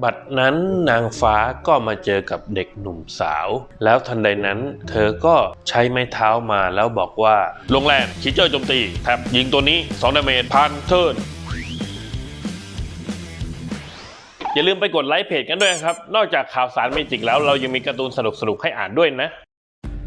บัดนั้นนางฟ้าก็มาเจอกับเด็กหนุ่มสาว แล้วทันใดนั้น เธอก็ใช้ไม้เท้ามาแล้วบอกว่า ลงแรงคิเจอโจมตีแถบยิงตัวนี้2ดาเมจพันเทิร์นอย่าลืมไปกดไลค์เพจกันด้วยนะครับ นอกจากข่าวสารเมจิกแล้วเรายังมีการ์ตูนสนุกๆให้อ่านด้วยนะ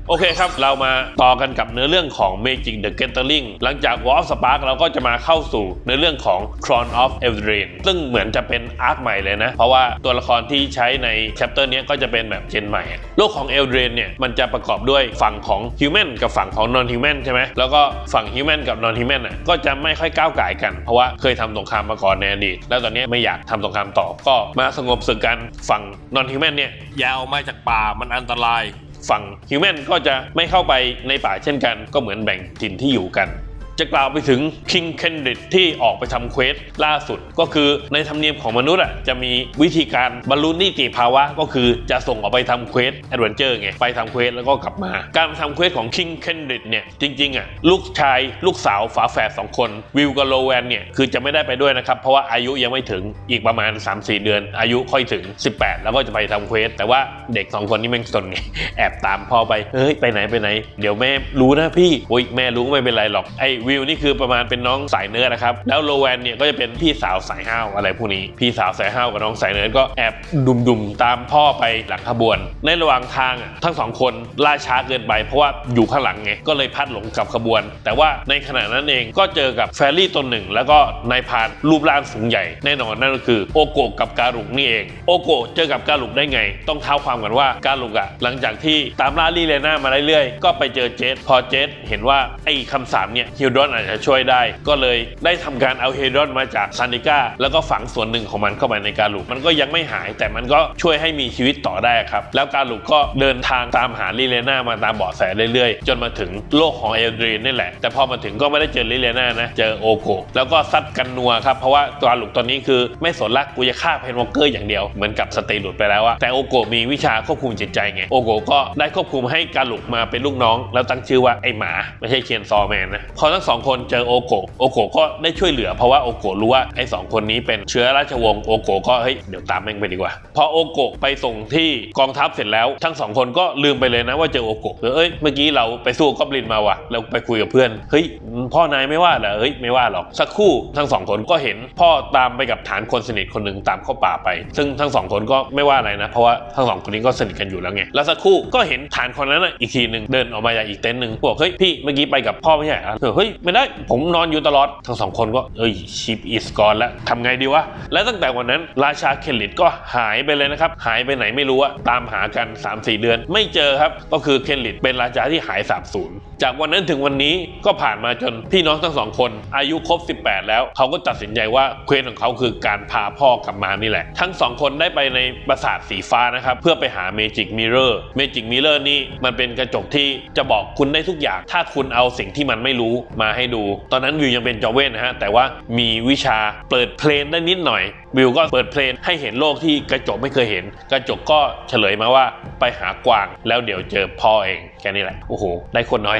โอเคครับ เรามาต่อกันกับเนื้อเรื่องของ Magic the Gathering หลังจาก War of Spark เราก็จะมาเข้าสู่เนื้อเรื่องของ Crown of e l d r i n ซึ่งเหมือนจะเป็นอาร์คใหม่เลยนะ เพราะว่าตัวละครที่ใช้ใน chapter เนี้ก็จะเป็นแบบเจนใหม่ โลกของ e l d r i n เนี่ย มันจะประกอบด้วยฝั่งของ Human กับฝั่งของ Non Human ใช่ไหมแล้วก็ฝั่ง Human กับ Non Human อะก็จะไม่ค่อยก้าวไก่กัน เพราะว่าเคยทำสงครามมาก่อนในอดีตแล้วตอนนี้ไม่อยากทำสงครามต่อก็มาสงบศึกกันฝั่ง Non Human เนี่ยยาออกมาจากป่ามันอันตราย ฝั่งฮิวแมนก็จะไม่เข้าไปในป่าเช่นกัน ก็เหมือนแบ่งถิ่นที่อยู่กัน จะกล่าวไปถึง King Kendrick ที่ออกไปทำเควสล่าสุด ก็คือในธรรมเนียมของมนุษย์อะจะมีวิธีการบรรลุนิติภาวะ ก็คือจะส่งออกไปทำเควสแอดเวนเจอร์ไงไปทำเควสแล้วก็กลับมา การทำเควสของ King Kendrick เนี่ยจริงๆอะลูกชายลูกสาวฝาแฝดสองคนวิวกับโลแวนเนี่ยคือจะไม่ได้ไปด้วยนะครับ เพราะว่าอายุยังไม่ถึงอีกประมาณ 3-4 เดือน อายุค่อยถึง 18 แล้วก็จะไปทำเควสแต่ว่าเด็กสองคนนี้แม่งสนไงแอบตามพ่อไปเฮ้ยไปไหนไปไหน เดี๋ยวแม่รู้นะพี่โอ้ยแม่รู้ก็ไม่เป็นไรหรอกไอ้วิวนี่คือประมาณเป็นน้องสายเนื้อนะครับ แล้วโลแวนเนี่ยก็จะเป็นพี่สาวสายห้าวอะไรพวกนี้ พี่สาวสายห้าวกับน้องสายเนื้อก็แอบดุมๆตามพ่อไปหลังขบวน ในระหว่างทางอะทั้งสองคนล่าช้าเกินไปเพราะว่าอยู่ข้างหลังไงก็เลยพัดหลงกับขบวน แต่ว่าในขณะนั้นเองก็เจอกับแฟรี่ตนหนึ่ง แล้วก็นายพรานรูปร่างสูงใหญ่แน่นอนนั่นก็คือโอโกกับการุกนี่เอง โอโกเจอกับการุกได้ไง ต้องเท้าความกันว่าการุกอะหลังจากที่ตามล่าลี่เลน่ามาเรื่อยๆก็ไปเจอเจสพอเจสเห็นว่าไอ้คำสามเนี่ยฮิลดอนอาจจะช่วยได้ ก็เลยได้ทำการเอาเฮิลดอนมาจากซานิก้าแล้วก็ฝังส่วนหนึ่งของมันเข้าไปในการุกมันก็ยังไม่หาย แต่มันก็ช่วยให้มีชีวิตต่อได้ครับ แล้วการุกก็เดินทางตามหาลีเลน่ามาตามเบาะแสเรื่อยๆ จนมาถึงโลกของเอลดรีนนี่แหละ แต่พอมาถึงก็ไม่ได้เจอลิเลน่านะเจอโอโกแล้วก็ซัดกันนัวครับเพราะว่าตัวลุกตอนนี้คือไม่สนละกูจะฆ่าเพนวอลเกอร์อย่างเดียวเหมือนกับสเตย์หลุดไปแล้วอะแต่โอโกมีวิชาควบคุมจิตใจไงโอโกก็ได้ควบคุมให้กาลุกมาเป็นลูกน้อง แล้วตั้งชื่อว่าไอหมาไม่ใช่เคียนซอแมนนะพอทั้งสองคนเจอโอโกะโอโกะก็ได้ช่วยเหลือเพราะว่าโอโกะรู้ว่าไอ้สองคนนี้เป็นเชื้อราชวงศ์โอโกะก็เฮ้ยเดี๋ยวตามแม่งไปดีกว่า พอโอโกะไปส่งที่กองทัพเสร็จแล้ว ทั้งสองคนก็ลืมไปเลยนะว่าเจอโอโกะเอ้ยเมื่อกี้เราไปสู้กอบลินมาว่ะเราไปคุยกับเพื่อนเฮ้ยพ่อนายไม่ว่าเหรอเฮ้ยไม่ว่าหรอกสักครู่ทั้งสองคนก็เห็นพ่อตามไปกับฐานคนสนิทคนหนึ่งตามเข้าป่าไป ซึ่งทั้งสองคนก็ไม่ว่าอะไรนะ เพราะว่าทั้งสองคนนี้ก็สนิทกันอยู่แล้วไงแล้วสักครู่ก็เห็นฐานคนนั้นอีกทีหนึ่งเดินออกมาจากอีกเต็นท์หนึ่งบอกเฮ้ยพี่เมื่อกี้ไปกับพ่อไม่ใช่เหรอเฮ้ยไม่ได้ผมนอนอยู่ตลอด ทั้งสองคนก็เอ้ยชิปอีสกอนแล้วทำไงดีวะ และตั้งแต่วันนั้นราชาเคนลิตก็หายไปเลยนะครับ หายไปไหนไม่รู้อะตามหากัน 3-4 เดือน ไม่เจอครับ ก็คือเคนลิตเป็นราชาที่หายสาบสูญจากวันนั้นถึงวันนี้ก็ผ่านมาจนพี่น้องทั้งสองคน อายุครบ 18 แล้วเขาก็ตัดสินใจว่าเควสของเขาคือการพาพ่อกลับมานี่แหละ ทั้งสองคนได้ไปในปราสาทสีฟ้านะครับ เพื่อไปหาเมจิกมิเรอร์เมจิกมิเรอร์นี่มันเป็นกระจกที่จะบอกคุณได้ทุกอย่าง ถ้าคุณเอาสิ่งที่มันไม่รู้มาให้ดู ตอนนั้นวิวยังเป็นจอเว่นนะฮะแต่ว่ามีวิชาเปิดเพลนได้นิดหน่อย วิวก็เปิดเพลนให้เห็นโลกที่กระจกไม่เคยเห็น กระจกก็เฉลยมาว่าไปหากวางแล้วเดี๋ยวเจอพ่อเองแค่นี้แหละโอ้โหได้คนน้อย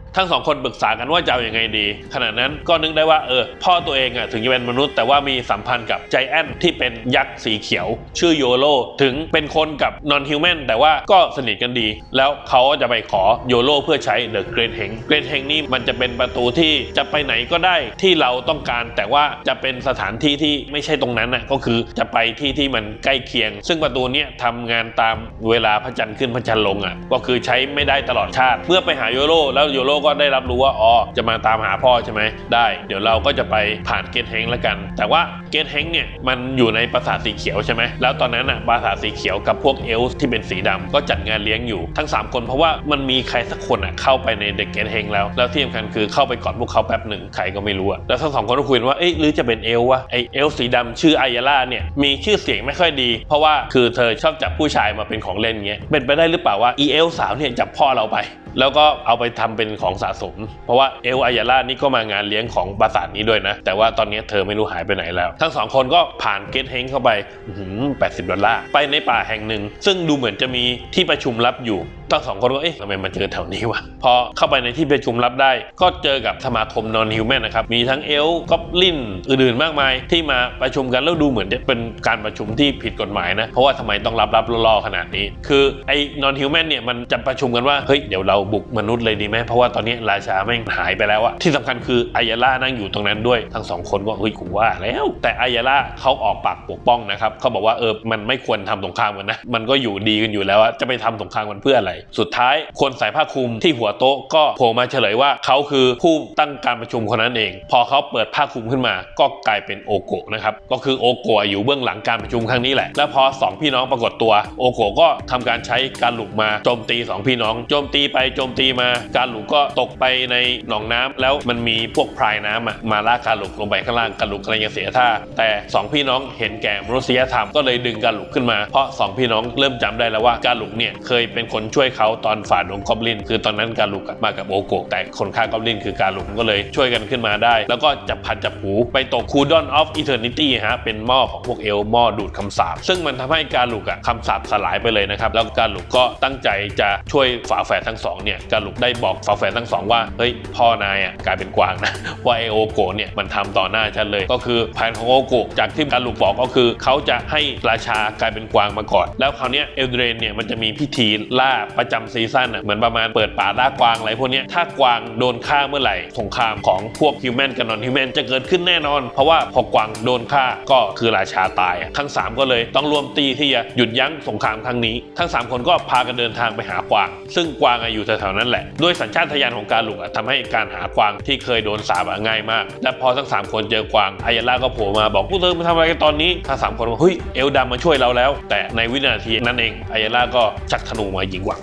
ทั้งสองคนปรึกษากันว่าจะเอาอยัางไงดี ขณะนั้นก็นึกได้ว่าเออพ่อตัวเองอะถึงจะเป็นมนุษย์ แต่ว่ามีสัมพันธ์กับใจแอนที่เป็นยักษ์สีเขียว ชื่อโยโ o ถึงเป็นคนกับนอนฮิวแมนแต่ว่าก็สนิทกันดี แล้วเขาก็จะไปขอโยโ o เพื่อใช้เดอะเกร t เฮงเกร t เฮงนี่มันจะเป็นประตูที่จะไปไหนก็ได้ที่เราต้องการ แต่ว่าจะเป็นสถานที่ที่ไม่ใช่ตรงนั้นน่ะก็คือจะไปที่ที่มันใกล้เคียง ซึ่งประตูเนี้ยทำงานตามเวลาพระจันทร์ขึ้นพระจันทร์ลงอะก็คือใช้ไม่ได้ตลอดชาติเมื่อไปหาโยโ o แล้วโยโ o ก็ได้รับรู้ว่าอ๋อจะมาตามหาพ่อใช่ไหมได้ เดี๋ยวเราก็จะไปผ่านเกตเฮงแล้วกัน แต่ว่าเกตเฮงเนี่ยมันอยู่ในปราสาทสีเขียวใช่ไหมแล้วตอนนั้นอะปราสาทสีเขียวกับพวกเอลฟ์ที่เป็นสีดำก็จัดงานเลี้ยงอยู่ทั้ง 3 คนเพราะว่ามันมีใครสักคนอะเข้าไปในเด็กเกตเฮงแล้ว แล้วที่สำคัญคือเข้าไปกอดพวกเขาแป๊บหนึ่งใครก็ไม่รู้อะแล้วทั้งสองคนก็คุยกันว่าเอ๊ะหรือจะเป็นเอลวะไอเอลสีดำชื่อไอยาล่าเนี่ยมีชื่อเสียงไม่ค่อยดี เพราะว่าคือเธอชอบจับผู้ชายมาเป็นของเล่นเงี้ยเป็นไปได้หรือเปล่าว่าอีเอลสาวเนี่ยจับพ่อเราไปแล้วก็เอาไปทำเป็นของสะสม เพราะว่าเอลอายาล่านี่ก็มางานเลี้ยงของปราสาทนี้ด้วยนะ แต่ว่าตอนนี้เธอไม่รู้หายไปไหนแล้ว ทั้งสองคนก็ผ่านเกตเฮงเข้าไปแปดสิบดอลลาร์ไปในป่าแห่งหนึ่ง ซึ่งดูเหมือนจะมีที่ประชุมลับอยู่ ทั้งสองคนก็เอ๊ะทำไมมาเจอแถวนี้วะพอเข้าไปในที่ประชุมรับได้ ก็เจอกับสมาคมนอนฮิวแมนนะครับมีทั้งเอลก็ลินอื่นๆมากมาย ที่มาประชุมกันแล้วดูเหมือนจะเป็นการประชุมที่ผิดกฎหมายนะเพราะว่าทำไมต้องรับรับล่อๆขนาดนี้ คือไอ้นอนฮิวแมนเนี่ยมันจะประชุมกันว่าเฮ้ยเดี๋ยวเราบุกมนุษย์เลยดีไหมเพราะว่าตอนนี้ราชาแม่งหายไปแล้วอะที่สำคัญคืออายาล่านั่งอยู่ตรงนั้นด้วยทั้งสองคนก็เฮ้ยกูว่าแล้วแต่อายาล่าเขาออกปากปกป้องนะครับเขาบอกว่าเออมันไม่ควรทำสงครามกันนะมันก็อยู่ดีกันอยู่แล้วจะไปทำสงครามกันเพื่ออะไรสุดท้ายคนใส่ผ้าคลุมที่หัวโต๊ะก็โผล่มาเฉลยว่าเขาคือผู้ตั้งการประชุมคนนั้นเอง พอเขาเปิดผ้าคลุมขึ้นมา ก็กลายเป็นโอโกะนะครับก็คือโอโกะอยู่เบื้องหลังการประชุมครั้งนี้แหละ แล้วพอสองพี่น้องปรากฏตัว โอโกะก็ทำการใช้การหลุกมาโจมตีสองพี่น้องโจมตีไปโจมตีมา การหลุกก็ตกไปในหนองน้ำแล้วมันมีพวกพรายน้ำมาลากการหลุกลงไปข้างล่างการหลุกกำลังจะเสียท่าแต่สองพี่น้องเห็นแก่มนุษยธรรมก็เลยดึงการหลุกขึ้นมาเพราะสองพี่น้องเริ่มจำได้แล้วว่าการหลุกเนี่ยเคยเป็นคนช่วยเขาตอนฝ่าดงกอบลิน คือตอนนั้นการลุกมากับโอโกะแต่คนฆ่ากอบลินคือการลุกก็เลยช่วยกันขึ้นมาได้ แล้วก็จับพันจับหูไปตกคูดอนออฟอีเทอร์นิตี้ฮะเป็นหม้อของพวกเอลหม้อดูดคำสาปซึ่งมันทำให้การลุกอะคำสาปสลายไปเลยนะครับแล้วการลุกก็ตั้งใจจะช่วยฝาแฝดทั้งสองเนี่ยการลุกได้บอกฝาแฝดทั้งสองว่าเฮ้ยพ่อนายอะกลายเป็นกวางนะว่าไอโอโกเนี่ยมันทำต่อหน้าฉันเลย ก็คือแผนของโอโกจากที่การลุกบอกก็คือ เขาจะให้ราชากลายเป็นกวางมาก่อน แล้วคราวเนี้ยเอลเดรนเนี่ยมันจะมีพิธีล่าปประจำซีซั่นอะเหมือนประมาณเปิดป่าล่ากวางอะไรพวกนี้ถ้ากวางโดนฆ่าเมื่อไหร่สงครามของพวกฮิวแมนกับนอนฮิวแมนจะเกิดขึ้นแน่นอน เพราะว่าพอกวางโดนฆ่าก็คือราชาตายอะทั้งสามก็เลยต้องรวมตีที่จะหยุดยั้งสงครามครั้งนี้ ทั้งสามคนก็พากันเดินทางไปหากวาง ซึ่งกวางอยู่แถวๆนั้นแหละด้วยสัญชาตญาณของการหลุกทำให้การหากวางที่เคยโดนสาบง่ายมากและพอทั้งสามคนเจอกวางอายาล่าก็โผล่มาบอกพวกเธอมาทำอะไรกันตอนนี้ทั้งสามคนบอกเฮ้ยเอลดามาช่วยเราแล้ว แต่ในวินาทีนั้นเองอายาล่าก็ชักธนูมายิงกวาง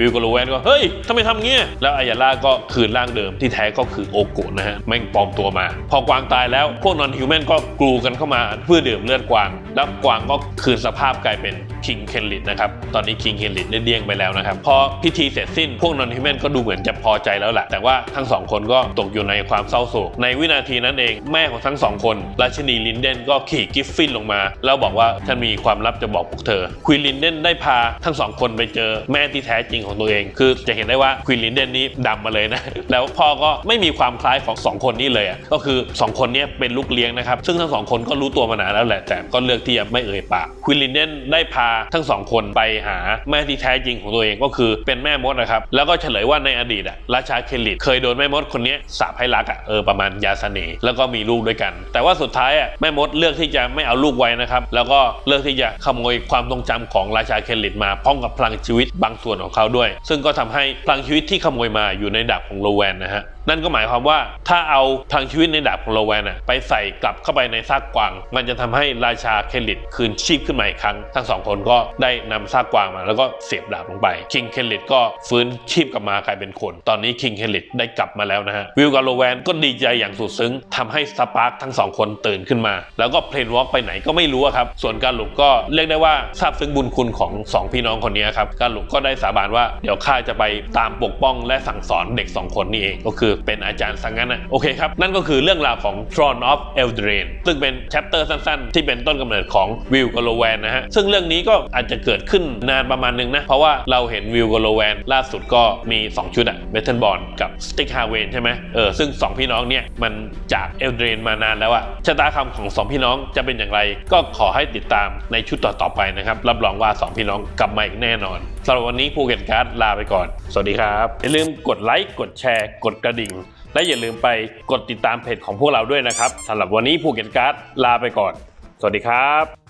วิวกับโรแวนก็เฮ้ยทำไมทำเงี้ยแล้วอายาล่าก็คืนร่างเดิมที่แท้ก็คือโอโกะนะฮะแม่งปลอมตัวมา พอกวางตายแล้วพวกนอนฮิวแมนก็กลูกันเข้ามาเพื่อดื่มเลือดกวาง แล้วกวางก็คืนสภาพกลายเป็น คิงเคนลิดนะครับ ตอนนี้คิงเคนลิดได้เดี้ยงไปแล้วนะครับ พอพิธีเสร็จสิ้น พวกนอนฮิวแมนก็ดูเหมือนจะพอใจแล้วแหละ แต่ว่าทั้งสองคนก็ตกอยู่ในความเศร้าโศก ในวินาทีนั้นเอง แม่ของทั้งสองคน ราชินีลินเดนก็ขี่กิฟฟินลงมา แล้วบอกว่าฉันมีความลับจะบอกพวกเธอ ควีนลินเดนได้พาทั้งสองคนไปเจอแม่ที่แท้จริงของตัวเอง คือจะเห็นได้ว่าควีนลินเดนนี้ดำมาเลยนะ แล้วพ่อก็ไม่มีความคล้ายของสองคนนี้เลยอะก็คือสองคนนี้เป็นลูกเลี้ยงนะครับ ซึ่งทั้งสองคนก็รู้ตัวมานานแล้วแหละ แต่ก็เลือกที่จะไม่เอ่ยปากควีนลินเดนได้พาทั้งสองคนไปหาแม่ที่แท้จริงของตัวเองก็คือเป็นแม่มดนะครับ แล้วก็เฉลยว่าในอดีตอะราชาเคลลิดเคยโดนแม่มดคนนี้สาปให้รักอะเออประมาณยาเสน่ห์แล้วก็มีลูกด้วยกัน แต่ว่าสุดท้ายอะแม่มดเลือกที่จะไม่เอาลูกไว้นะครับ แล้วก็เลือกที่จะขโมยความทรงจำของราชาเคลลิดมาพร้อมกับพลังชีวิตบางส่วนของเขาด้วย ซึ่งก็ทำให้พลังชีวิตที่ขโมยมาอยู่ในดาบของโลแวนนะฮะ นั่นก็หมายความว่าถ้าเอาพลังชีวิตในดาบของโลแวนอะไปใส่กลับเข้าไปในซากกวาง มันจะทำให้ราชาเคลลิดคืนชีพขึ้นมาอีกครั้ง ทั้งสองคนก็ได้นำซากกวางมา แล้วก็เสียบดาบลงไปคิงเคลลิดก็ฟื้นชีพกลับมากลายเป็นคน ตอนนี้คิงเคลลิดได้กลับมาแล้วนะฮะวิลกับโลแวนก็ดีใจอย่างสุดซึ้งทำให้สปาร์คทั้งสองคนตื่นขึ้นมา แล้วก็เพลนวอล์กไปไหนก็ไม่รู้ครับส่วนการหลุกก็เรียกได้ว่าซาบซึ้งบุญคุณของสองพี่น้องคนนี้ครับการหลุกก็ได้สาบานว่าเดี๋ยวข้าจะไปตามปกป้องและสั่งสอนเด็กสองคนนี้เองก็คือเป็นอาจารย์สังงั้นนะโอเคครับ นั่นก็คือเรื่องราวของ Throne of Eldraine ซึ่งเป็นแชปเตอร์สั้นๆ ที่เป็นต้นกำเนิดของวิลกโลแวนนะฮะ ซึ่งเรื่องนี้ก็อาจจะเกิดขึ้นนานประมาณนึงนะ เพราะว่าเราเห็นวิลกโลแวนล่าสุดก็มี 2 ชุดอะเบทเทนบอลกับสติกฮาเวนใช่ไหมเออซึ่ง 2 พี่น้องเนี่ยมันจากเอลเดรนมานานแล้วอะชะตากรรมของ 2 พี่น้องจะเป็นอย่างไร ก็ขอให้ติดตามในชุดต่อๆไปนะครับรับรองว่า 2 พี่น้องกลับมาอีกแน่นอนสำหรับวันนี้ภูเก็ตการ์ดลาไปก่อน สวัสดีครับอย่าลืมกดไลค์กดแชร์กดกระดิ่ง และอย่าลืมไปกดติดตามเพจของพวกเราด้วยนะครับสำหรับวันนี้ภูเก็ตการ์ดลาไปก่อน สวัสดีครับ